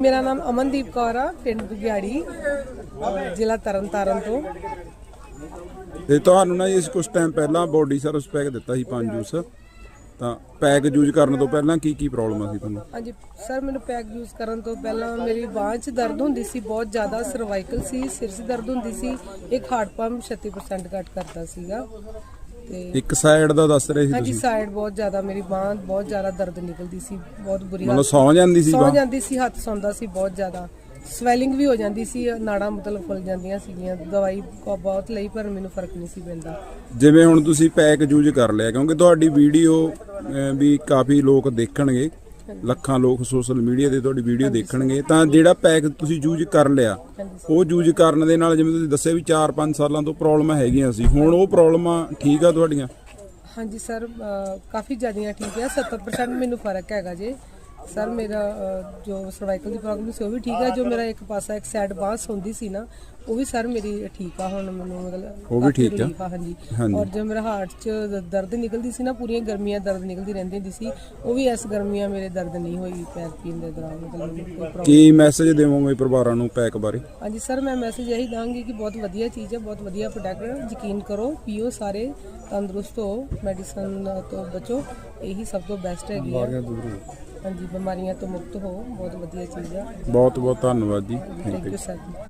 ਮੇਰਾ ਨਾਮ ਅਮਨਦੀਪ ਕੌਰ ਆ ਪਿੰਡ ਬੁਗਿਆੜੀ ਜ਼ਿਲ੍ਹਾ ਤਰਨਤਾਰਨ ਤੋਂ। ਤੇ ਤੁਹਾਨੂੰ ਨਾ ਇਸ ਕੁਝ ਟਾਈਮ ਪਹਿਲਾਂ ਬੋਡੀ ਸਰਵਿਸ ਪੈਕ ਦਿੱਤਾ ਸੀ ਪੰਜ ਜੂਸ। ਤਾਂ ਪੈਕ ਯੂਜ਼ ਕਰਨ ਤੋਂ ਪਹਿਲਾਂ ਕੀ ਕੀ ਪ੍ਰੋਬਲਮ ਸੀ ਤੁਹਾਨੂੰ? ਹਾਂਜੀ ਸਰ ਮੈਨੂੰ ਪੈਕ ਯੂਜ਼ ਕਰਨ ਤੋਂ ਪਹਿਲਾਂ ਮੇਰੀ ਬਾਂਹ 'ਚ ਦਰਦ ਹੁੰਦੀ ਸੀ ਬਹੁਤ ਜ਼ਿਆਦਾ ਸਰਵਾਈਕਲ ਸੀ ਸਿਰ 'ਚ ਦਰਦ ਹੁੰਦੀ ਸੀ ਇੱਕ ਹਾਰਟ ਪੰਪ 36% ਘੱਟ ਕਰਦਾ ਸੀਗਾ। ਤੇ ਇੱਕ ਸਾਈਡ ਦਾ ਦੱਸ ਰਹੇ ਸੀ ਹਾਂਜੀ ਤੁਸੀਂ? ਸਾਈਡ ਬਹੁਤ ਜ਼ਿਆਦਾ ਮੇਰੀ ਬਾਂਹ ਬਹੁਤ ਜ਼ਿਆਦਾ ਦਰਦ ਨਿਕਲਦੀ ਸੀ ਬਹੁਤ ਬੁਰੀ ਮਤਲਬ ਸੌ ਜਾਂਦੀ ਸੀ ਸੌ ਬਾਂਹ? ਜਾਂਦੀ ਸੀ ਹੱਥ ਸੌਂਦਾ ਸੀ ਬਹੁਤ ਜ਼ਿਆਦਾ। ਸਵੈਲਿੰਗ ਵੀ ਹੋ ਜਾਂਦੀ ਸੀ ਨਾੜਾਂ ਮਤਲਬ ਫੁੱਲ ਜਾਂਦੀਆਂ ਸੀਗੀਆਂ ਦਵਾਈ ਕੋ ਬਹੁਤ ਲਈ ਪਰ ਮੈਨੂੰ ਫ਼ਰਕ ਨਹੀਂ ਸੀ ਪੈਂਦਾ। ਜਿਵੇਂ ਹੁਣ ਤੁਸੀਂ ਪੈਕ ਯੂਜ਼ ਕਰ ਲਿਆ ਕਿਉਂਕਿ ਤੁਹਾਡੀ ਵੀਡੀਓ ਵੀ ਕਾਫੀ ਲੋਕ ਦੇਖਣਗੇ। ਲੱਖਾਂ ਲੋਕ ਸੋਸ਼ਲ ਮੀਡੀਆ ਤੇ ਤੁਹਾਡੀ ਵੀਡੀਓ ਦੇਖਣਗੇ। ਤਾਂ ਜਿਹੜਾ ਪੈਕ ਤੁਸੀਂ ਯੂਜ਼ ਕਰ ਲਿਆ ਉਹ ਯੂਜ਼ ਕਰਨ ਦੇ ਨਾਲ ਜਿਵੇਂ ਤੁਸੀਂ ਦੱਸਿਆ ਵੀ 4-5 ਸਾਲਾਂ ਤੋਂ ਪ੍ਰੋਬਲਮ ਹੈਗੀਆਂ ਸੀ। ਹੁਣ ਉਹ ਪ੍ਰੋਬਲਮਾਂ ਠੀਕ ਆ ਤੁਹਾਡੀਆਂ? ਹਾਂਜੀ ਸਰ ਕਾਫੀ ਜ਼ਿਆਦੀਆਂ ਠੀਕ ਹੈ 70% ਮੈਨੂੰ ਫ਼ਰਕ ਹੈਗਾ ਜੇ। ਸਰ ਮੇਰਾ ਅ, ਜੋ ਸਰਵਾਈਕਲ ਦੀ ਪ੍ਰੋਬਲਮ ਸੀ ਉਹ ਵੀ ਠੀਕ ਹੈ। ਜੋ ਮੇਰਾ ਇੱਕ ਪਾਸਾ ਇੱਕ ਸਾਈਡ ਬਾਂਹ ਹੁੰਦੀ ਸੀ ਨਾ ਉਹ ਵੀ ਸਰ ਮੇਰੀ ਠੀਕ ਆ ਹੁਣ ਮੈਨੂੰ ਮਤਲਬ ਉਹ ਵੀ ਕਾਫੀ ਠੀਕ ਆ? relief ਹਾਂਜੀ। ਹਾਂਜੀ। ਔਰ ਜੋ ਮੇਰਾ ਹਾਰਟ 'ਚ ਦ- ਦਰਦ ਨਿਕਲਦੀ ਸੀ ਨਾ ਪੂਰੀਆਂ ਗਰਮੀਆਂ ਦਰਦ ਨਿਕਲਦੀ ਰਹਿੰਦੀ ਹੁੰਦੀ ਸੀ ਉਹ ਵੀ ਇਸ ਗਰਮੀਆਂ ਮੇਰੇ ਦਰਦ ਨਹੀਂ ਹੋਈ ਪੈਰ ਪੀਣ ਦੇ ਦੌਰਾਨ ਮਤਲਬ ਮੈਨੂੰ ਕੋਈ ਪ੍ਰੋਬਲਮ ਕੀ ਮੈਸੇਜ ਦੇਵੋਗੇ ਪਰਿਵਾਰਾਂ ਨੂੰ ਪੈਕ ਬਾਰੇ? ਹਾਂਜੀ ਸਰ ਮੈਂ ਮੈਸੇਜ ਇਹੀ ਦਾਂਗੀ ਕਿ ਬਹੁਤ ਵਧੀਆ ਚੀਜ਼ ਹੈ ਬਹੁਤ ਵਧੀਆ ਪ੍ਰੋਡਕਟ ਹੈ। ਯਕੀਨ ਕਰੋ ਪੀਓ ਸਾਰੇ ਤੰਦਰੁਸਤ ਹੋ ਮੈਡੀਸਨ ਤੋਂ ਬਚੋ ਇਹੀ ਸਭ ਤੋਂ ਬੈਸਟ ਹੈਗੀ ਹੈ। ਹਾਂਜੀ ਬਿਮਾਰੀਆਂ ਤੋਂ ਮੁਕਤ ਹੋ ਬਹੁਤ ਵਧੀਆ ਚੀਜ਼ ਹੈ ਬਹੁਤ ਬਹੁਤ ਧੰਨਵਾਦ ਜੀ। Thank you sir